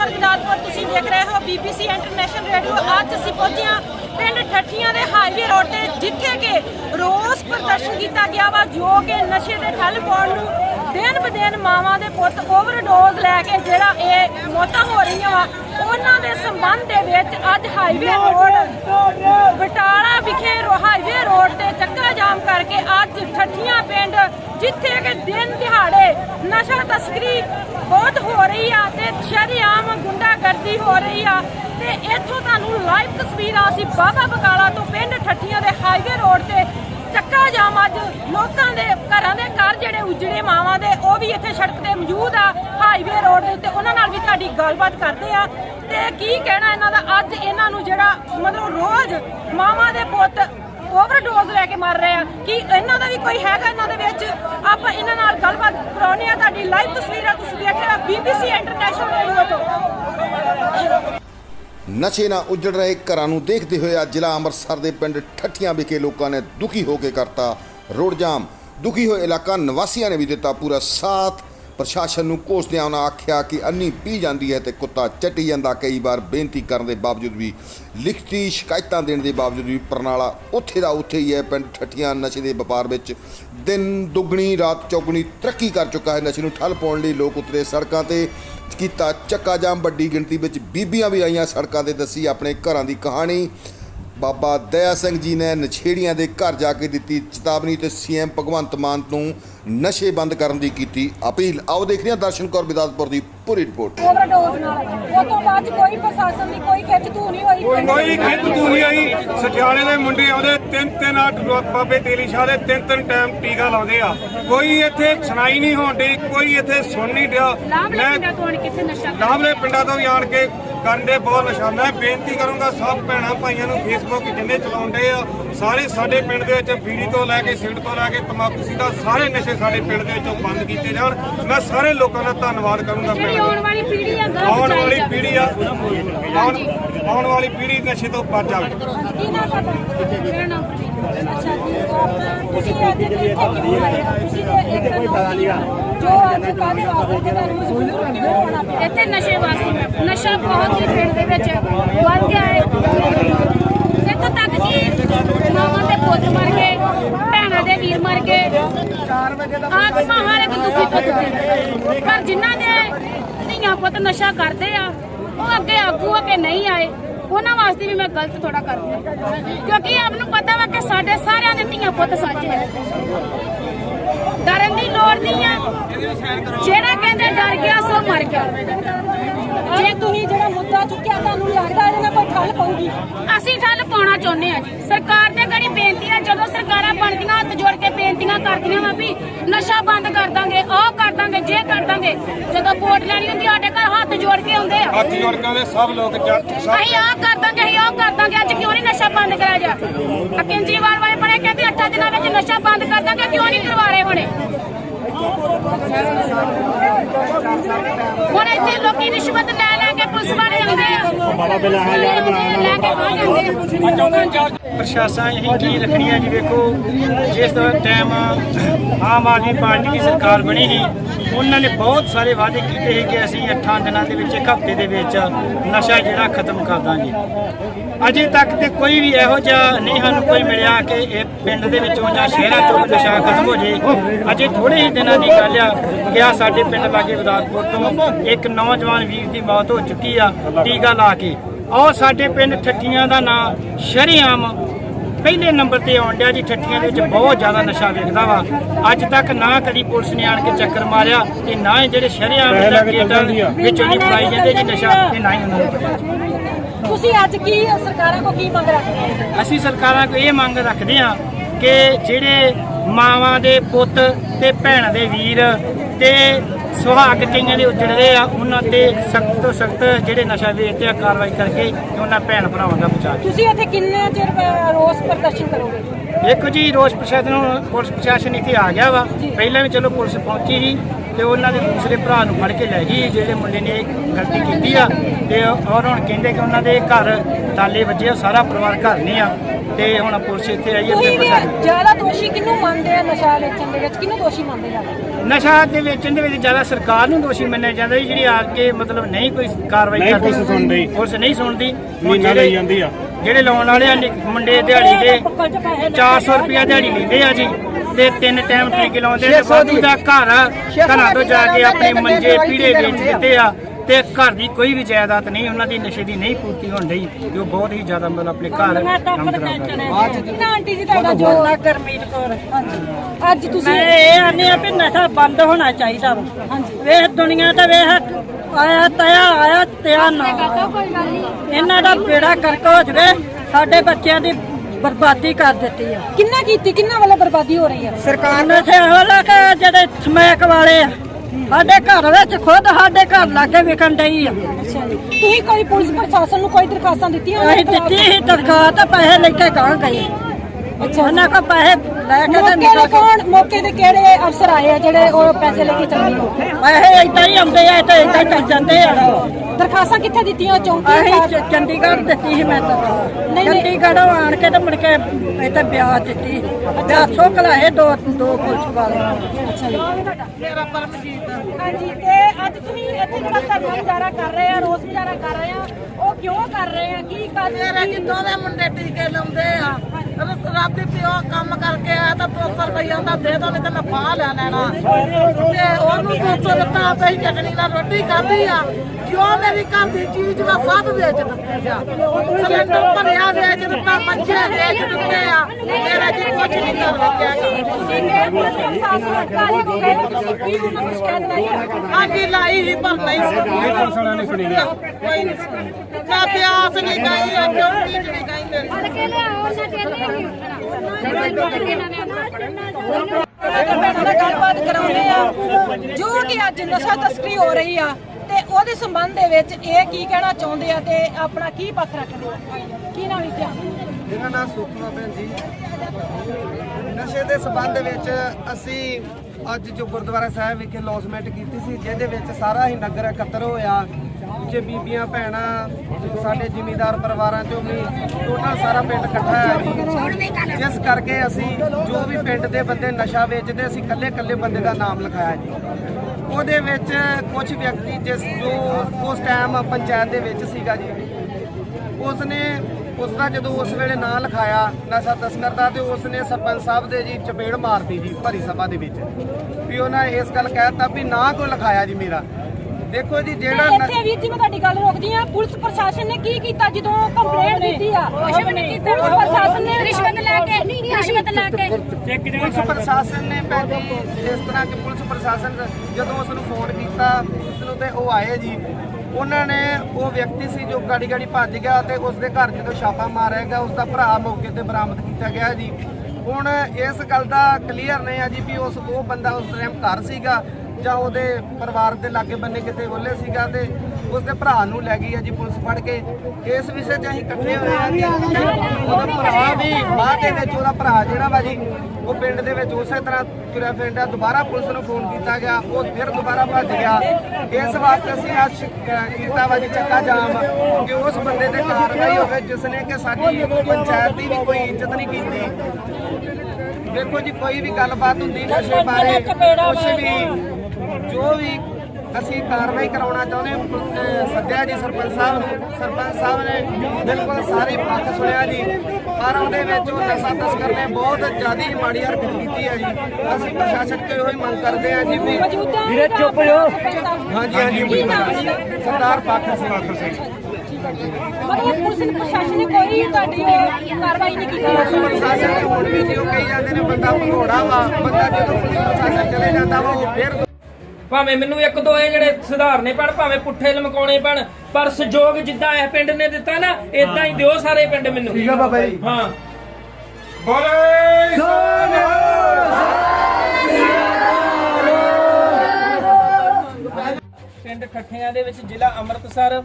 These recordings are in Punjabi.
ਕੌਰ ਗਦਾਦਪੁਰ ਤੁਸੀਂ ਦੇਖ ਰਹੇ ਹੋ ਬੀਬੀਸੀ ਇੰਟਰਨੈਸ਼ਨਲ ਰੇਡੀਓ ਅੱਜ ਅਸੀਂ ਪਹੁੰਚੇ ਪਿੰਡ ਠੱਠੀਆਂ ਦੇ ਹਾਈਵੇ ਰੋਡ ਤੇ, ਜਿੱਥੇ ਕਿ ਰੋਸ ਪ੍ਰਦਰਸ਼ਨ ਕੀਤਾ ਗਿਆ ਵਾ, ਜੋ ਕਿ ਨਸ਼ੇ ਦੇ ਠੱਲ ਪਾਉਣ ਨੂੰ ਦਿਨ ਬਦਿਨ ਮਾਵਾਂ ਦੇ ਪੁੱਤ ਓਵਰਡੋਜ਼ ਲੈ ਕੇ ਜਿਹੜਾ ਇਹ ਮੌਤਾਂ ਹੋ ਰਹੀਆਂ ਵਾ, ਉਹਨਾਂ ਦੇ ਸੰਬੰਧ ਦੇ ਵਿੱਚ ਅੱਜ ਹਾਈਵੇ ਰੋਡ ਬਟਾਲਾ ਵਿਖੇ ਰੋ ਹਾਈਵੇ ਰੋਡ ਤੇ ਚੱਕਾ ਜਾਮ ਕਰਕੇ ਅੱਜ ਠੱਠੀਆਂ ਪਿੰਡ ਜਿੱਥੇ ਕਿ ਦਿਨ ਦਿਹਾੜੇ ਨਸ਼ਾ ਤਸਕਰੀ ਬਹੁਤ ਹੋ ਰਹੀ ਆ ਤੇ ਸ਼ਰੇਆਮ ਗੁੰਡਾਗਰਦੀ ਹੋ ਰਹੀ ਆ ਤੇ ਇੱਥੋਂ ਤੁਹਾਨੂੰ ਲਾਈਵ ਤਸਵੀਰਾਂ ਅਸੀਂ ਬਾਬਾ ਬਕਾਲਾ ਤੋਂ ਪਿੰਡ ਠੱਠੀਆਂ ਦੇ ਹਾਈਵੇ ਰੋਡ ਤੇ ਚੱਕਾ ਜਾਮ ਅੱਜ ਲੋਕਾਂ ਦੇ ਘਰਾਂ ਦੇ ਘਰ ਜਿਹੜੇ ਉਜੜੇ ਮਾਵਾਂ ਦੇ, ਉਹ ਵੀ ਇੱਥੇ ਸੜਕ ਤੇ ਮੌਜੂਦ ਆ ਹਾਈਵੇ ਰੋਡ ਦੇ ਉੱਤੇ। ਉਹਨਾਂ ਨਾਲ ਵੀ ਤੁਹਾਡੀ ਗੱਲਬਾਤ ਕਰਦੇ ਆ। ਤੇ ਕੀ ਕਹਿਣਾ ਇਹਨਾਂ ਦਾ? ਅੱਜ ਇਹਨਾਂ ਨੂੰ ਜਿਹੜਾ ਮਤਲਬ ਰੋਜ਼ ਮਾਵਾਂ ਦੇ ਪੁੱਤ ਓਵਰਡੋਜ਼ ਲੈ ਕੇ ਮਰ ਰਹੇ ਆ। ਕੀ ਇਹਨਾਂ ਦਾ ਵੀ ਕੋਈ ਹੈਗਾ? ਇਹਨਾਂ ਦੇ ਵਿੱਚ ਆਪਾਂ ਇਹਨਾਂ ਨਾਲ ਗੱਲਬਾਤ ਕਰਾਉਣੀ ਆ। ਤੁਹਾਡੀ ਲਾਈਵ ਤਸਵੀਰਾਂ ਤੁਸੀਂ ਦੇਖ ਬੀਬੀਸੀ ਇੰਟਰਨੈਸ਼ਨਲ ਰੇਡੀਓ ਤੋਂ। ਨਸ਼ੇ ਨਾਲ ਉਜੜ ਰਹੇ ਘਰਾਂ ਨੂੰ ਦੇਖਦੇ ਹੋਏ ਅੱਜ ਜ਼ਿਲ੍ਹਾ ਅੰਮ੍ਰਿਤਸਰ ਦੇ ਪਿੰਡ ਠੱਠੀਆਂ ਵਿਖੇ ਲੋਕਾਂ ਨੇ ਦੁਖੀ ਹੋ ਕੇ ਕਰਤਾ ਰੋਡ ਜਾਮ। ਦੁਖੀ ਹੋਏ ਇਲਾਕਾ ਨਿਵਾਸੀਆਂ ਨੇ ਵੀ ਦਿੱਤਾ ਪੂਰਾ ਸਾਥ। ਪ੍ਰਸ਼ਾਸਨ ਨੂੰ ਕੋਸਦਿਆਂ ਉਹਨਾਂ ਆਖਿਆ ਕਿ ਅੰਨੀ ਪੀ ਜਾਂਦੀ ਹੈ ਤੇ ਕੁੱਤਾ ਚੱਟੀ ਜਾਂਦਾ। ਕਈ ਵਾਰ ਬੇਨਤੀ ਕਰਨ ਦੇ ਬਾਵਜੂਦ ਵੀ ਲਿਖਤੀ ਸ਼ਿਕਾਇਤਾਂ ਦੇਣ ਦੇ ਬਾਵਜੂਦ ਵੀ ਪ੍ਰਣਾਲਾ ਉੱਥੇ ਦਾ ਉੱਥੇ ਹੀ ਹੈ। ਪਿੰਡ ਠੱਠੀਆਂ ਨਸ਼ੇ ਦੇ ਵਪਾਰ ਵਿੱਚ ਦਿਨ ਦੁੱਗਣੀ, ਰਾਤ ਚੌਗਣੀ ਤਰੱਕੀ ਕਰ ਚੁੱਕਾ ਹੈ। ਨਸ਼ੇ ਨੂੰ ਠੱਲ ਪਾਉਣ ਲਈ ਲੋਕ ਉਤਰੇ ਸੜਕਾਂ ਤੇ ਕੀਤਾ ਚੱਕਾ ਜਾਮ। ਵੱਡੀ ਗਿਣਤੀ ਵਿੱਚ ਬੀਬੀਆਂ ਵੀ ਆਈਆਂ ਸੜਕਾਂ ਤੇ, ਦੱਸੀ ਆਪਣੇ ਘਰਾਂ ਦੀ ਕਹਾਣੀ। ਬਾਬਾ ਦਇਆ ਸਿੰਘ ਜੀ ਨੇ ਨਛੇੜੀਆਂ ਦੇ ਘਰ ਜਾ ਕੇ ਦਿੱਤੀ ਚੇਤਾਵਨੀ ਤੇ ਸੀਐਮ ਭਗਵੰਤ ਮਾਨ ਨੂੰ ਨਸ਼ੇ ਬੰਦ ਕਰਨ ਦੀ ਕੀਤੀ ਅਪੀਲ। ਆਓ ਦੇਖਦੇ ਹਾਂ ਦਰਸ਼ਨ ਕੌਰ ਬਿਦਾਤਪੁਰ ਦੀ ਪੂਰੀ ਰਿਪੋਰਟ। ਓਵਰਡੋਜ਼ ਨਾਲ ਉਹ ਤੋਂ ਬਾਅਦ 'ਚ ਕੋਈ ਪ੍ਰਸ਼ਾਸਨ ਦੀ ਕੋਈ ਖਿੱਚ ਧੂ ਨਹੀਂ ਹੋਈ। ਕੋਈ ਖਿੱਚ ਤੂ ਨਹੀਂ ਆਈ। ਸਠਿਆਲੇ ਦੇ ਮੁੰਡੇ ਆਉਂਦੇ ਤਿੰਨ ਤਿੰਨ ਅੱਠ ਬਾਬੇ ਤੇਲੀ ਸ਼ਾਹ ਦੇ ਤਿੰਨ ਤਿੰਨ ਟਾਈਮ ਟੀਕਾ ਲਾਉਂਦੇ ਆ। ਕੋਈ ਇੱਥੇ ਸੁਣਾਈ ਨਹੀਂ ਹੋਣ ਡਈ ਕੋਈ ਇੱਥੇ ਸੁਣ ਨਹੀਂ ਡਿਆ। ਲਾਭਲੇ ਮੈਂ ਪਿੰਡਾਂ ਤੋਂ ਆਣ ਕੇ ਇੱਥੇ ਨਸ਼ਾ ਲਾਭਲੇ ਪਿੰਡਾਂ ਤੋਂ ਵੀ ਆਣ ਕੇ ਕਰਨ ਦੇ ਬਹੁਤ ਨਸ਼ਾ ਮੈਂ ਬੇਨਤੀ ਕਰੂੰਗਾ ਸਭ ਭੈਣਾਂ ਭਾਈਆਂ ਨੂੰ ਫੇਸਬੁੱਕ ਜਿੰਨੇ ਚਲਾਉਂਦੇ ਆ ਸਾਰੇ ਸਾਡੇ ਪਿੰਡ ਦੇ ਵਿੱਚ ਬੀੜੀ ਤੋਂ ਲੈ ਕੇ ਸਿਗਰਟ ਤੋਂ ਲੈ ਕੇ ਤੰਬਾਕੂ ਸਿੱਧਾ ਸਾਰੇ ਨਸ਼ੇ ਸਾਡੇ ਪਿੰਡ ਦੇ ਵਿੱਚੋਂ ਬੰਦ ਕੀਤੇ ਜਾਣ। ਮੈਂ ਸਾਰੇ ਲੋਕਾਂ ਦਾ ਧੰਨਵਾਦ ਕਰੂੰਗਾ ਜਿਹੜੀ ਆਉਣ ਵਾਲੀ ਪੀੜ੍ਹੀ ਆ ਗਲਤ ਆਉਣ ਵਾਲੀ ਪੀੜ੍ਹੀ ਆ ਆਉਣ ਆਉਣ ਵਾਲੀ ਪੀੜ੍ਹੀ ਨਸ਼ੇ ਤੋਂ ਬਚ ਜਾਵੇ। ਕੀ ਮੇਰਾ ਨਾਮ ਅੱਛਾ ਜੀ ਆਪਾਂ ਤੁਸੀਂ ਅੱਜ ਇੱਥੇ ਕਿਉਂ ਆਏ ਹੋ? ਤੁਸੀਂ ਇਹ ਕੋਈ ਪਤਾ ਨਹੀਂਗਾ ਜੋ ਅੱਜ ਕਾਹਦੇ ਵਾਸਤੇ ਤੇ ਤੁਹਾਨੂੰ ਮਜਬੂਰ ਕਿਉਂ ਹੋਣਾ ਪਿਆ? ਇੱਥੇ ਨਸ਼ੇ ਵਾਸਤੇ ਨਸ਼ਾ ਬਹੁਤ ਹੀ ਪਿੰਡ ਦੇ ਵਿੱਚ ਵੱਧ ਗਿਆ ਹੈ। ਇੱਥੋਂ ਤੱਕ ਕਿ ਮਾਵਾਂ ਦੇ ਪੁੱਤ ਮਰ ਗਏ ਭੈਣਾਂ ਦੇ ਵੀਰ ਮਰ ਗਏ। ਆਤਮਾ ਹਰ ਇੱਕ ਦੁਖੀ ਪਰ ਜਿਨ੍ਹਾਂ ਦੇ ਧੀਆਂ ਪੁੱਤ ਨਸ਼ਾ ਕਰਦੇ ਆ ਉਹ ਅੱਗੇ ਆਗੂ ਆ ਕੇ ਨਹੀਂ ਆਏ। ਉਹਨਾਂ ਵਾਸਤੇ ਵੀ ਮੈਂ ਗਲਤ ਥੋੜਾ ਕਰਦੀ ਕਿਉਂਕਿ ਆਪ ਨੂੰ ਪਤਾ ਵਾ ਕਿ ਸਾਡੇ ਸਾਰਿਆਂ ਦੇ ਧੀਆਂ ਪੁੱਤ ਸੱਚ ਹੈ ਡਰਨ ਦੀ ਲੋੜ ਨਹੀਂ ਆ। ਜਿਹੜਾ ਕਹਿੰਦੇ ਡਰ ਗਿਆ, ਸੋ ਮਰ ਗਿਆ। ਜੇ ਤੁਸੀਂ ਜਿਹੜਾ ਮੁੱਦਾ ਚੁੱਕਿਆ, ਤੁਹਾਨੂੰ ਲੱਗਦਾ ਇਹਦੇ ਨਾਲ ਕੋਈ ਠੱਲ ਅਸੀਂ ਠੱਲ ਪਾਉਣਾ ਚਾਹੁੰਦੇ ਆ ਜੀ। ਸਰਕਾਰ ਦੇ ਗੜੀ ਬੇਨਤੀ ਆ ਜਦੋਂ ਸਰਕਾਰਾਂ ਬਣਦੀਆਂ ਹੱਥ ਜੋੜ ਕੇ ਬੇਨਤੀਆਂ ਕਰਦੀਆਂ ਵਾ ਵੀ ਨਸ਼ਾ ਬੰਦ ਕਰ ਦਾਂਗੇ ਉਹ ਕਰ ਦਾਂਗੇ ਜੇ ਕਰ ਦਾਂਗੇ। ਜਦੋਂ ਵੋਟ ਲੈਣੀ ਹੁੰਦੀ ਸਾਡੇ ਘਰ ਹੱਥ ਜੋੜ ਕੇ ਆਉਂਦੇ ਆ। ਹੱਥ ਜੋੜ ਕੇ ਸਭ ਲੋਕ ਜੱਟ ਸਭ ਅਸੀਂ ਆਹ ਕਰ ਦਾਂਗੇ ਅਸੀਂ ਉਹ ਕਰ ਦਾਂਗੇ ਅੱਜ ਕਿਉਂ ਨਹੀਂ ਨਸ਼ਾ ਬੰਦ ਕਰਾਇਆ ਜਾ? ਕੇਜਰੀਵਾਲ ਵਾਲੇ ਬਣੇ ਕਹਿੰਦੇ 8 ਦਿਨਾਂ ਵਿੱਚ ਨਸ਼ਾ ਬੰਦ ਕਰ ਦਾਂਗੇ ਕਿਉਂ ਨਹੀਂ ਕਰਵਾ ਰਹੇ ਹੁਣੇ? ਹੁਣ ਇੱਥੇ ਲੋਕੀ ਰਿਸ਼ਵਤ ਲੈ ਲੈ ਵਾਲੇ ਆਉਂਦੇ ਆ। ਲੈ ਕੇ ਆ ਜਾਂਦੇ ਆ। ਪ੍ਰਸ਼ਾਸਨ ਇਹ ਕੀ ਰੱਖਣੀ ਹੈ ਜੀ, ਵੇਖੋ, ਜਿਸ ਟਾਈਮ ਆਮ ਆਦਮੀ ਪਾਰਟੀ ਦੀ ਸਰਕਾਰ ਬਣੀ ਸੀ, ਉਹਨਾਂ ਨੇ ਬਹੁਤ ਸਾਰੇ ਵਾਅਦੇ ਕੀਤੇ ਸੀ ਕਿ ਅਸੀਂ 8 ਦਿਨਾਂ ਦੇ ਵਿੱਚ, ਇੱਕ ਹਫ਼ਤੇ ਦੇ ਵਿੱਚ ਨਸ਼ਾ ਜਿਹੜਾ ਖਤਮ ਕਰ ਦਾਂਗੇ। ਅਜੇ ਤੱਕ ਤੇ ਕੋਈ ਵੀ ਇਹੋ ਜਿਹਾ ਨਹੀਂ ਸਾਨੂੰ ਕੋਈ ਮਿਲਿਆ ਕਿ ਇਹ ਪਿੰਡ ਦੇ ਵਿੱਚੋਂ ਜਾਂ ਸ਼ਹਿਰਾਂ ਤੋਂ ਨਸ਼ਾ ਖਤਮ ਹੋ ਜੇ। ਅਜੇ ਥੋੜੇ ਹੀ ਦਿਨਾਂ ਦੀ ਗੱਲ ਆ ਕਿ ਆ ਸਾਡੇ ਪਿੰਡ ਲਾਗੇ ਵਿਦਾਰਪੁਰ ਤੋਂ ਇੱਕ ਨੌਜਵਾਨ ਵੀਰ ਦੀ ਮੌਤ ਹੋ ਚੁੱਕੀ ਆ, ਟੀਕਾ ਲਾ ਕੇ। ਔਰ ਸਾਡੇ ਪਿੰਡ ਠੱਠੀਆਂ ਦਾ ਨਾਂ ਸ਼ਰੇਆਮ। ਪਹਿਲੇ ਨੰਬਰ ਤੇ ਆਉਣ ਡਿਆ ਜੀ ਠੱਠੀਆਂ ਦੇ ਵਿੱਚ ਬਹੁਤ ਜ਼ਿਆਦਾ ਨਸ਼ਾ ਵਿਕਦਾ ਵਾ। ਅੱਜ ਤੱਕ ਨਾ ਕਦੀ ਪੁਲਿਸ ਨੇ ਆਣ ਕੇ ਚੱਕਰ ਮਾਰਿਆ ਤੇ ਨਾ ਹੀ ਜਿਹੜੇ ਸ਼ਰੇਆਮ ਦਾ ਗੇਟਾਂ ਵਿੱਚੋਂ ਨਹੀਂ ਫੜਾਈ ਜਾਂਦੇ ਜੀ ਨਸ਼ਾ ਤੇ ਨਾ ਹੀ ਉਹਨਾਂ ਨੂੰ ਫੜਿਆ। ਤੁਸੀਂ ਅੱਜ ਕੀ ਸਰਕਾਰਾਂ ਕੋ ਕੀ ਮੰਗ ਰੱਖਦੇ ਹੋ? ਅਸੀਂ ਸਰਕਾਰਾਂ ਕੋਲ ਇਹ ਮੰਗ ਰੱਖਦੇ ਹਾਂ ਕਿ ਜਿਹੜੇ ਮਾਵਾਂ ਦੇ ਪੁੱਤ ਤੇ ਭੈਣ ਦੇ ਵੀਰ ਤੇ ਸੁਹਾਗ ਕਈਆਂ ਦੇ ਉੱਜੜਦੇ ਆ ਉਹਨਾਂ ਤੇ ਸਖਤ ਤੋਂ ਸਖਤ ਜਿਹੜੇ ਨਸ਼ਾ ਵੇਚਦੇ ਆ ਕਾਰਵਾਈ ਕਰਕੇ ਉਹਨਾਂ ਭੈਣ ਭਰਾਵਾਂ ਦਾ ਬਚਾਅ ਤੁਸੀਂ ਇੱਥੇ ਕਿੰਨੇ ਚਿਰ ਰੋਸ ਪ੍ਰਦਰਸ਼ਨ ਕਰੋਗੇ? ਦੇਖੋ ਜੀ ਰੋਸ ਪ੍ਰਸ਼ਾਸਨ ਪੁਲਿਸ ਪ੍ਰਸ਼ਾਸਨ ਇੱਥੇ ਆ ਗਿਆ ਵਾ। ਪਹਿਲਾਂ ਵੀ ਚਲੋ ਪੁਲਿਸ ਪਹੁੰਚੀ ਸੀ ਤੇ ਉਹਨਾਂ ਦੇ ਦੂਸਰੇ ਭਰਾ ਨੂੰ ਫੜ ਕੇ ਲੈ ਗਈ ਜਿਹੜੇ ਮੁੰਡੇ ਨੇ ਗਲਤੀ ਕੀਤੀ ਆ। ਤੇ ਔਰ ਹੁਣ ਕਹਿੰਦੇ ਕਿ ਉਹਨਾਂ ਦੇ ਘਰ ਤਾਲੇ ਵੱਜੇ ਸਾਰਾ ਪਰਿਵਾਰ ਘਰ ਨਹੀਂ ਆ। ਤੇ ਹੁਣ ਪੁਲਿਸ ਇੱਥੇ ਆਈ ਹੈ ਤੇ ਪ੍ਰਸ਼ਾਸਨ- ਜ਼ਿਆਦਾ ਦੋਸ਼ੀ ਕਿਹਨੂੰ ਮੰਨਦੇ ਆ ਨਸ਼ਾ ਵੇਚਣ ਦੇ ਵਿੱਚ? ਕਿਹਨੂੰ ਦੋਸ਼ੀ ਮੰਨਦੇ ਜ਼ਿਆਦਾ? ਨਸ਼ਾ ਦੇ ਵੇਚਣ ਦੇ ਵਿੱਚ ਜ਼ਿਆਦਾ ਸਰਕਾਰ ਨੂੰ ਦੋਸ਼ੀ ਮੰਨਿਆ ਜਾਂਦਾ ਜੀ ਜਿਹੜੀ ਆ ਕੇ ਮਤਲਬ ਨਹੀਂ ਕੋਈ ਕਾਰਵਾਈ ਨਹੀਂ ਕਰਦੀ। ਪੁਲਿਸ ਸੁਣਦੀ। ਪੁਲਿਸ ਨਹੀਂ ਸੁਣਦੀ। ਹੁਣ ਮਹੀਨਾ ਜਿਹੜੇ- ਲਈ ਜਾਂਦੀ ਆ। ਜਿਹੜੇ ਲਾਉਣ ਵਾਲੇ ਆ ਨਿ- ਮੁੰਡੇ ਦਿਹਾੜੀ ਦੇ 400 ਰੁਪਿਆ ਦਿਹਾੜੀ ਲੈਂਦੇ ਆ ਜੀ। ਤੇ ਤਿੰਨ ਟਾਈਮ ਟੀਕੇ ਲਾਉਂਦੇ ਨੇ ਵਾਧੂ ਦਾ। ਘਰ ਘਰਾਂ ਤੋਂ ਜਾ ਕੇ ਆਪਣੇ ਮੰਜੇ ਪੀੜੇ ਵੇਚ ਦਿੱਤੇ ਆ। ਤੇ ਘਰ ਦੀ ਕੋਈ ਵੀ ਜਾਇਦਾਦ ਨਹੀਂ ਉਹਨਾਂ ਦੀ ਨਸ਼ੇ ਦੀ ਨਹੀਂ ਪੂਰਤੀ ਹੋਣ ਤੇ ਉਹ ਬਹੁਤ ਹੀ ਜ਼ਿਆਦਾ ਮਤਲਬ ਆਪਣੇ ਘਰ ਕੰਮ ਕਰਾਉਂਦੇ ਨਾ ਆਂਟੀ ਜੀ ਤੁਹਾਡਾ ਜੋ ਨਾ ਗਰਮੀਤ ਕੌਰ। ਅੱਜ ਤੁਸੀਂ ਮੈਂ ਇਹ ਆਨੀ ਆ ਵੀ ਨਸ਼ਾ ਬੰਦ ਹੋਣਾ ਚਾਹੀਦਾ ਵਾ। ਹਾਂਜੀ। ਵੇਖ ਦੁਨੀਆ ਤੇ ਵੇਖ ਆਇਆ ਤਿਆ ਆਇਆ ਤਿਆ ਨਾ। ਇਹਨਾਂ ਦਾ ਬੇੜਾ ਕਰਕ ਹੋ ਜਵੇ ਸਾਡੇ ਬੱਚਿਆਂ ਦੀ ਬਰਬਾਦੀ ਕਰ ਦਿੱਤੀ ਆ। ਕਿੰਨਾ ਕੀਤੀ ਕਿੰਨਾ ਵੱਲੋਂ ਬਰਬਾਦੀ ਹੋ ਰਹੀ ਆ? ਸਰਕਾਰ ਨੇ ਸੇ ਹੋਲਾ ਕਿ ਜਿਹੜੇ ਸਮੈਕ ਵਾਲੇ ਆ। ਸਾਡੇ ਘਰ ਵਿੱਚ ਖੁਦ ਸਾਡੇ ਘਰ ਲਾਗੇ ਵਿਕਣ ਡਈ ਆ। ਅੱਛਾ ਜੀ। ਤੁਸੀਂ ਕੋਈ ਪੁਲਿਸ ਪ੍ਰਸ਼ਾਸਨ ਨੂੰ ਕੋਈ ਦਰਖਾਸਤਾਂ ਦਿੱਤੀਆਂ? ਅਸੀਂ ਦਿੱਤੀ ਸੀ ਦਰਖਾਸਤ ਪੈਸੇ ਲੈ ਕੇ ਗਾਂ ਗਏ। ਅੱਛਾ ਉਹਨਾਂ ਕੋ ਪੈਸੇ ਲੈ ਕੇ ਤੇ ਮੌਕੇ ਨਿਕਲ ਦੇ ਗਏ। ਕੌਣ ਮੌਕੇ ਦੇ ਕਿਹੜੇ ਅਫਸਰ ਆਏ ਆ ਜਿਹੜੇ ਉਹ ਪੈਸੇ ਲੈ ਕੇ ਚੱਲੇ ਨੇ ਪੈਸੇ ਏਦਾਂ ਹੀ ਆਉਂਦੇ ਆ ਤੇ ਏਦਾਂ ਹੀ ਚੱਲ ਜਾਂਦੇ ਆ। ਦਰਖਾਸਤਾਂ ਕਿੱਥੇ ਦਿੱਤੀਆਂ? ਚੌਂਕੀ ਅਸੀਂ? ਚ- ਚੰਡੀਗੜ੍ਹ ਦਿੱਤੀ ਸੀ ਮੈਂ ਤਾਂ। ਨਹੀਂ। ਚੰਡੀਗੜ੍ਹੋਂ ਆਣ ਕੇ ਤੇ ਮੁੜ ਕੇ ਇੱਥੇ ਵਿਆਹ ਦਿੱਤੀ। ਵਿਆਹ ਸੁੱਕ ਲਾਏ ਦੋ ਦੋ ਪੁਲਿਸ ਵਾਲੇ। ਅੱਛਾ ਜੀ। ਮੇਰਾ ਪਰਮਜੀਤ ਹਾਂਜੀ ਤੇ ਅੱਜ ਤੁਸੀਂ ਇੱਥੇ ਜਿਹੜਾ ਧਰਨਾ ਕਰ ਰਹੇ ਆ ਰੋਸ ਮੁਜ਼ਾਹਰਾ ਕਰ ਰਹੇ ਆ ਉਹ ਕਿਉਂ ਕਰ ਰਹੇ ਆ? ਕੀ ਕਰ ਮੇਰੇ ਜੀ ਦੋਵੇਂ ਮੁੰਡੇ ਟੀਕੇ ਲਾਉਂਦੇ ਆ। ਰ- ਰਾਤੀ ਪਿਓ ਕੰਮ ਕਰਕੇ ਆਇਆ ਤਾਂ 200 ਰੁਪਈਆ ਦਾ ਦੇ ਦੋ, ਨਹੀਂ ਤੇ ਮੈਂ ਫਾਹ ਲੈ ਲੈਣਾ। ਤੇ ਉਹਨੂੰ 200 ਦਿੱਤਾ ਤੇ ਅਸੀਂ ਚਟਣੀ ਨਾਲ ਰੋਟੀ ਖਾਧੀ ਆ। ਜੋ ਮੇਰੀ ਘਰ ਦੀ ਚੀਜ਼ ਵਾ ਸਭ ਵੇਚ ਦਿੱਤੀ ਆ? ਸਿਲੰਡਰ ਭਰਿਆ ਵੇਚ ਦਿੱਤਾ ਮੰਜੇ ਵੇਚ ਦਿੱਤੇ ਆ। ਮੇਰਾ ਜੀ ਕੁਝ ਨਹੀਂ ਕਰ ਰੱਖਿਆ ਹਾਂਜੀ, ਲਾਈ ਹੀ ਪਰ ਨਹੀਂ ਸੁਣੀ ਕੋਈ ਨਹੀਂ। ਸੁਣੀ ਮੈਂ ਪਿਆਸ ਨਹੀਂ ਗਈ ਆ ਚੌਂਕੀ ਨਹੀਂ ਗਈ ਮੇਰੀ। ਹਲਕੇ ਲਿਆਓ, ਉਹਨਾਂ ਚੇਲੇ ਗੱਲਬਾਤ ਕਰਾਉਂਦੇ ਆ ਜੋ ਕਿ ਅੱਜ ਨਸ਼ਾ ਤਸਕਰੀ ਹੋ ਰਹੀ ਆ ਤੇ ਉਹਦੇ ਸੰਬੰਧ ਦੇ ਵਿੱਚ ਇਹ ਕੀ ਕਹਿਣਾ ਚਾਹੁੰਦੇ ਆ ਤੇ ਆਪਣਾ ਕੀ ਪੱਖ ਰੱਖਦੇ ਆ ਕੀ ਨਾਮ ਵਿਚਿਆ ਮੇਰਾ ਨਾਮ ਸੁਖਨਾ ਭੈਣ ਜੀ। ਨਸ਼ੇ ਦੇ ਸੰਬੰਧ ਵਿੱਚ ਅਸੀਂ ਅੱਜ ਜੋ ਗੁਰਦੁਆਰਾ ਸਾਹਿਬ ਵਿਖੇ ਲੌਸਮੈਂਟ ਕੀਤੀ ਸੀ, ਜਿਹਦੇ ਵਿੱਚ ਸਾਰਾ ਹੀ ਨਗਰ ਇਕੱਤਰ ਹੋਇਆ। ਜੇ ਬੀਬੀਆਂ, ਭੈਣਾਂ, ਸਾਡੇ ਜ਼ਿਮੀਦਾਰ ਪਰਿਵਾਰਾਂ ਚੋਂ ਵੀ ਟੋਟਲ ਸਾਰਾ ਪਿੰਡ ਇਕੱਠਾ ਹੈ। ਜੀ ਜਿਸ ਕਰਕੇ ਅਸੀਂ ਜੋ ਵੀ ਪਿੰਡ ਦੇ ਬੰਦੇ ਨਸ਼ਾ ਵੇਚਦੇ, ਅਸੀਂ ਇਕੱਲੇ ਇਕੱਲੇ ਬੰਦੇ ਦਾ ਨਾਮ ਲਿਖਾਇਆ ਜੀ। ਉਹਦੇ ਵਿੱਚ ਕੁਝ ਵਿਅਕਤੀ ਜਿਸ ਜੋ ਉਸ ਟਾਈਮ ਪੰਚਾਇਤ ਦੇ ਵਿੱਚ ਸੀਗਾ ਜੀ ਉਸਨੇ ਉਸ ਦਾ ਜਦੋਂ ਉਸ ਵੇਲੇ ਨਾਂ ਲਿਖਾਇਆ ਨਸ਼ਾ ਤਸਕਰ ਦਾ ਤੇ ਉਸਨੇ ਸਰਪੰਚ ਸਾਹਿਬ ਦੇ ਜੀ ਚਪੇੜ ਮਾਰਤੀ ਜੀ ਭਰੀ ਸਭਾ ਦੇ ਵਿੱਚ। ਵੀ ਉਹਨਾਂ ਇਸ ਗੱਲ ਕਹਿਤਾ ਵੀ ਨਾਂ ਕੋ ਲਿਖਾਇਆ ਜੀ ਮੇਰਾ। ਦੇਖੋ ਜੀ ਜਿਹੜਾ ਨ- ਇੱਥੇ ਵੀਰ ਜੀ ਮੈਂ ਤੁਹਾਡੀ ਗੱਲ ਰੋਕਦੀ ਆ ਪੁਲਿਸ ਪ੍ਰਸ਼ਾਸਨ ਨੇ ਕੀ ਕੀਤਾ? ਜਦੋਂ ਕੰਪਲੇਂਟ ਦਿੱਤੀ ਆ ਕੁਛ ਵੀ ਨਹੀਂ ਕੀਤਾ ਪੁਲਿਸ ਪ੍ਰਸ਼ਾਸਨ ਨੇ ਰਿਸ਼ਵਤ ਲੈ ਕੇ ਰਿਸ਼ਵਤ ਲੈ ਕੇ ਪੁਲਿਸ ਪ੍ਰਸ਼ਾਸਨ ਨੇ ਪਹਿਲੀ ਜਿਸ ਤਰ੍ਹਾਂ ਕਿ ਪੁਲਿਸ ਪ੍ਰਸ਼ਾਸਨ ਜਦੋਂ ਉਸ ਨੂੰ ਫੋਨ ਕੀਤਾ ਉਸ ਨੂੰ ਤੇ ਉਹ ਆਏ ਜੀ। ਉਹਨਾਂ ਨੇ ਉਹ ਵਿਅਕਤੀ ਸੀ ਜੋ ਗਾੜੀ ਗਾੜੀ ਭੱਜ ਗਿਆ ਤੇ ਉਸ ਦੇ ਘਰ ਜਦੋਂ ਛਾਪਾ ਮਾਰਿਆ ਗਿਆ ਉਸ ਦਾ ਭਰਾ ਮੌਕੇ ਤੇ ਬਰਾਮਦ ਕੀਤਾ ਗਿਆ ਜੀ। ਹੁਣ ਇਸ ਗੱਲ ਦਾ ਕਲੀਅਰ ਨਹੀਂ ਆ ਜੀ ਵੀ ਉਸ ਉਹ ਬੰਦਾ ਉਸ ਟਾਈਮ ਘਰ ਸੀਗਾ। ਜਾਂ ਉਹਦੇ ਪਰਿਵਾਰ ਦੇ ਲਾਗੇ ਬੰਨੇ ਕਿਤੇ ਬੋਲੇ ਸੀਗਾ ਤੇ ਉਸਦੇ ਭਰਾ ਨੂੰ ਲੈ ਗਈ ਆ ਜੀ ਪੁਲਿਸ ਫੜ ਕੇ। ਇਸ ਵਿਸ਼ੇ 'ਚ ਅਸੀਂ ਇਕੱਠੇ ਹੋਏ ਆ ਜੀ। ਉਹਦਾ ਭਰਾ ਵੀ ਬਾਅਦ ਦੇ ਵਿੱਚ ਉਹਦਾ ਭਰਾ ਜਿਹੜਾ ਵਾ ਜੀ, ਉਹ ਪਿੰਡ ਦੇ ਵਿੱਚ ਉਸੇ ਤਰ੍ਹਾਂ ਤੁਰਿਆ ਫਿਰਦਾ। ਦੁਬਾਰਾ ਪੁਲਿਸ ਨੂੰ ਫੋਨ ਕੀਤਾ ਗਿਆ। ਉਹ ਫਿਰ ਦੁਬਾਰਾ ਭੱਜ ਗਿਆ। ਇਸ ਵਾਸਤੇ ਅਸੀਂ ਅੱਜ ਕੀਤਾ ਵਾ ਜੀ ਚੱਕਾ ਜਾਮ ਕਿ ਉਸ ਬੰਦੇ ਤੇ ਕਾਰਵਾਈ ਹੋਵੇ ਜਿਸ ਨੇ ਕਿ ਸਾਡੀ ਪੰਚਾਇਤ ਦੀ ਵੀ ਕੋਈ ਇੱਜ਼ਤ ਨਹੀਂ ਕੀਤੀ। ਦੇਖੋ ਜੀ, ਕੋਈ ਵੀ ਗੱਲਬਾਤ ਹੁੰਦੀ ਨਸ਼ੇ ਬਾਰੇ, ਕੁਛ ਵੀ ਜੋ ਵੀ ਅਸੀਂ ਕਾਰਵਾਈ ਕਰਾਉਣਾ ਚਾਹੁੰਦੇ ਹਾਂ ਸੱਦਿਆ ਜੀ ਸਰਪੰਚ ਸਾਹਿਬ ਨੂੰ। ਸਰਪੰਚ ਸਾਹਿਬ ਨੇ ਬਿਲਕੁਲ ਸਾਰੇ ਪੱਖ ਸੁਣਿਆ ਜੀ। ਪਰ ਉਹਦੇ ਵਿੱਚ ਉਹ ਨਸ਼ਾ ਤਸਕਰ ਨੇ ਬਹੁਤ ਜ਼ਿਆਦਾ ਮਾੜੀ ਹਰਕਤ ਕੀਤੀ ਹੈ ਜੀ। ਅਸੀਂ ਪ੍ਰਸ਼ਾਸਨ ਕੋਲ ਇਹੋ ਹੀ ਮੰਗ ਕਰਦੇ ਹਾਂ ਜੀ ਵੀ ਵੀਰੇ ਚੁੱਪ ਹੋ ਹਾਂਜੀ ਹਾਂਜੀ ਸਰਦਾਰ ਪਾਖਰ ਸਿੰਘ। ਮਤਲਬ ਪੁਲਿਸ ਪ੍ਰਸ਼ਾਸਨ ਨੇ ਕੋਈ ਤੁਹਾਡੀ ਕਾਰਵਾਈ ਨਹੀਂ ਕੀਤੀ। ਪ੍ਰਸ਼ਾਸਨ ਨੇ ਹੁਣ ਵੀ ਜਿਉਂ ਕਹੀ ਜਾਂਦੇ ਨੇ ਬੰਦਾ ਭਗੌੜਾ ਵਾ ਬੰਦਾ ਜਦੋਂ ਪੁਲਿਸ ਪ੍ਰਸ਼ਾਸਨ ਚਲੇ ਜਾਂਦਾ ਵਾ ਉਹ ਫਿਰ ਭਾਵੇਂ ਮੈਨੂੰ ਇੱਕ ਦੋ ਇਹ ਜਿਹੜੇ ਸੁਧਾਰਨੇ ਪੈਣ ਭਾਵੇਂ ਪੁੱਠੇ ਲਮਕਾਉਣੇ ਪੈਣ ਪਰ ਸਹਿਯੋਗ ਜਿੱਦਾਂ ਇਹ ਪਿੰਡ ਨੇ ਦਿੱਤਾ ਨਾ ਇਦਾਂ ਹੀ ਦਿਓ ਸਾਰੇ ਪਿੰਡ ਮੈਨੂੰ। ਠੀਕ ਆ ਬਾਬਾ ਜੀ। ਹਾਂ। ਬੋਲੇ ਪਿੰਡ ਠੱਠਿਆਂ ਦੇ ਵਿੱਚ ਜ਼ਿਲ੍ਹਾ ਅੰਮ੍ਰਿਤਸਰ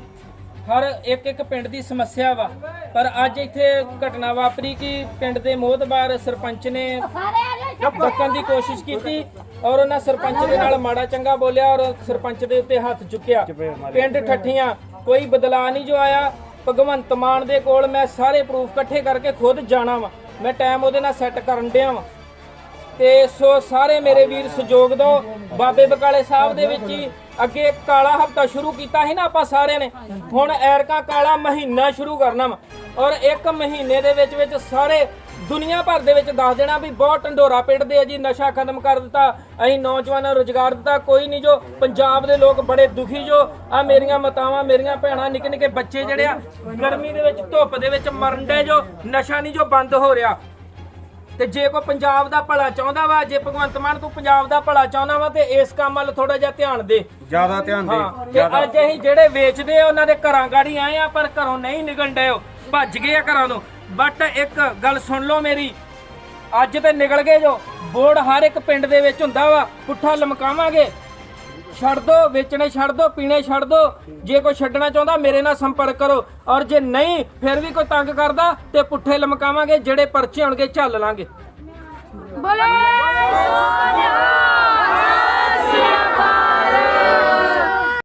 ਹਰ ਇੱਕ ਇੱਕ ਪਿੰਡ ਦੀ ਸਮੱਸਿਆ ਵਾ। ਪਰ ਅੱਜ ਇੱਥੇ ਘਟਨਾ ਵਾਪਰੀ ਕਿ ਪਿੰਡ ਦੇ ਮੋਹਤਬਾਰ ਸਰਪੰਚ ਨੇ ਡੱਕਣ ਦੀ ਕੋਸ਼ਿਸ਼ ਕੀਤੀ। ਔਰ ਉਹਨਾਂ ਸਰਪੰਚ ਦੇ ਨਾਲ ਮਾੜਾ ਚੰਗਾ ਬੋਲਿਆ ਔਰ ਸਰਪੰਚ ਦੇ ਉੱਤੇ ਹੱਥ ਚੁੱਕਿਆ। ਪਿੰਡ ਠੱਠੀਆਂ, ਕੋਈ ਬਦਲਾਅ ਨਹੀਂ ਜੋ ਆਇਆ। ਭਗਵੰਤ ਮਾਨ ਦੇ ਕੋਲ ਮੈਂ ਸਾਰੇ ਪ੍ਰੂਫ ਇਕੱਠੇ ਕਰਕੇ ਖੁਦ ਜਾਣਾ ਵਾ। ਮੈਂ ਟਾਈਮ ਉਹਦੇ ਨਾਲ ਸੈੱਟ ਕਰਨ ਡਿਆ ਵਾ। ਤੇ ਸੋ ਸਾਰੇ ਮੇਰੇ ਵੀਰ ਸਹਿਯੋਗ ਦਿਓ ਬਾਬੇ ਬਕਾਲੇ ਸਾਹਿਬ ਦੇ ਵਿੱਚ ਹੀ ਅੱਗੇ ਕਾਲਾ ਹਫਤਾ ਸ਼ੁਰੂ ਕੀਤਾ ਸੀ ਨਾ ਆਪਾਂ ਸਾਰਿਆਂ ਨੇ। ਹੁਣ ਐਰਕਾ ਕਾਲਾ ਮਹੀਨਾ ਸ਼ੁਰੂ ਕਰਨਾ ਵਾ। ਔਰ ਇੱਕ ਮਹੀਨੇ ਦੇ ਵਿੱਚ ਵਿੱਚ ਸਾਰੇ ਦੁਨੀਆ ਭਰ ਦੇ ਵਿੱਚ ਦੱਸ ਦੇਣਾ ਵੀ ਬਹੁਤ ਢੰਡੋਰਾ ਪਿੱਟਦੇ ਆ ਜੀ ਨਸ਼ਾ ਖਤਮ ਕਰ ਦਿੱਤਾ ਅਸੀਂ ਨੌਜਵਾਨਾਂ ਨੂੰ ਰੁਜ਼ਗਾਰ ਦਿੱਤਾ ਕੋਈ ਨਹੀਂ ਜੋ ਪੰਜਾਬ ਦੇ ਲੋਕ ਬੜੇ ਦੁਖੀ ਜੋ ਆ ਮੇਰੀਆਂ ਮਾਤਾਵਾਂ ਮੇਰੀਆਂ ਭੈਣਾਂ ਨਿੱਕੇ ਨਿੱਕੇ ਬੱਚੇ ਜਿਹੜੇ ਆ ਗਰਮੀ ਦੇ ਵਿੱਚ ਧੁੱਪ ਦੇ ਵਿੱਚ ਮਰਨ ਦੇ ਜੋ ਨਸ਼ਾ ਨਹੀਂ ਜੋ ਬੰਦ ਹੋ ਰਿਹਾ। ਤੇ ਜੇ ਕੋਈ ਪੰਜਾਬ ਦਾ ਭਲਾ ਚਾਹੁੰਦਾ ਵਾ ਜੇ ਭਗਵੰਤ ਮਾਨ ਤੂੰ ਪੰਜਾਬ ਦਾ ਭਲਾ ਚਾਹੁੰਦਾ ਵਾ ਤੇ ਇਸ ਕੰਮ ਵੱਲ ਥੋੜਾ ਜਿਹਾ ਧਿਆਨ ਦੇ। ਜ਼ਿਆਦਾ ਧਿਆਨ ਹਾਂ ਤੇ ਅੱਜ ਅਸੀਂ ਜਿਹੜੇ ਵੇਚਦੇ ਆ ਉਹਨਾਂ ਦੇ ਘਰਾਂ ਗਾੜੀ ਆਏ ਆ ਪਰ ਘਰੋਂ ਨਹੀਂ ਨਿਕਲਣ ਡਏ ਭੱਜ ਗਏ ਆ ਘਰਾਂ ਤੋਂ। ਬਟ ਇੱਕ ਗੱਲ ਸੁਣ ਲਓ ਮੇਰੀ। ਅੱਜ ਤੇ ਨਿਕਲ ਗਏ ਜੋ। ਬੋਰਡ ਹਰ ਇੱਕ ਪਿੰਡ ਦੇ ਵਿੱਚ ਹੁੰਦਾ ਵਾ। ਪੁੱਠਾ ਲਮਕਾਵਾਂਗੇ। ਛੱਡ ਦੋ, ਵੇਚਣੇ ਛੱਡ ਦੋ, ਪੀਣੇ ਛੱਡ ਦੋ। ਜੇ ਕੋਈ ਛੱਡਣਾ ਚਾਹੁੰਦਾ, ਮੇਰੇ ਨਾਲ ਸੰਪਰਕ ਕਰੋ। ਔਰ ਜੇ ਨਹੀਂ, ਫਿਰ ਵੀ ਕੋਈ ਤੰਗ ਕਰਦਾ ਤੇ ਪੁੱਠੇ ਲਮਕਾਵਾਂਗੇ। ਜਿਹੜੇ ਪਰਚੇ ਹੋਣਗੇ, ਝੱਲ ਲਾਂਗੇ। ਬੋਲੇ! ਸੋਨਿਆ